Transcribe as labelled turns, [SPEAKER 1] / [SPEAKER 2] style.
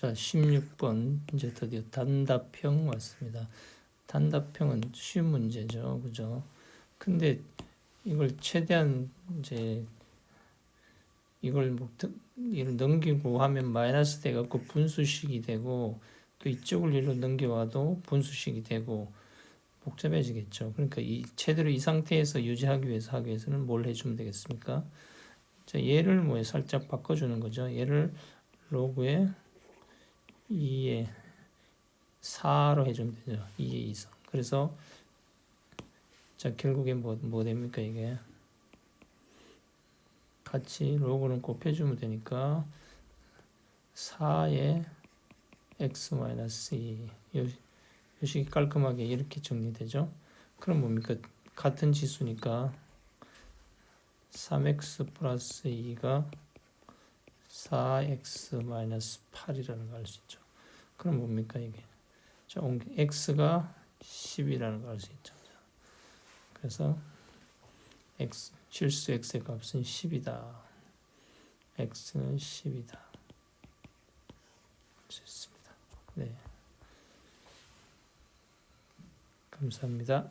[SPEAKER 1] 자, 16번 이제 드디어 단답형 왔습니다. 단답형은 쉬운 문제죠. 그죠? 근데 이걸 최대한 이제 이걸 뭐 드- 이를 넘기고 하면 마이너스 돼 갖고 분수식이 되고 또 이쪽을 이로 넘겨와도 분수식이 되고 복잡해지겠죠. 그러니까 이 최대로 이 상태에서 유지하기 위해서 하기 위해서는 뭘 해주면 되겠습니까? 자, 얘를 뭐 살짝 바꿔주는 거죠. 얘를 로그에 2에 4로 해주면 되죠. 2의 이상. 그래서 자 결국에 뭐, 뭐 됩니까 이게? 같이 로그는 곱해주면 되니까 4의 x-2 요, 요식이 깔끔하게 이렇게 정리되죠. 그럼 뭡니까? 같은 지수니까 3x 플러스 2가 4x 마이너스 8이라는 걸 알 수 있죠. 그럼 뭡니까 이게? 자, x가 10이라는 걸 알 수 있죠. 그래서 x 실수 x의 값은 10이다. x는 10이다. 할수 있습니다. 네. 감사합니다.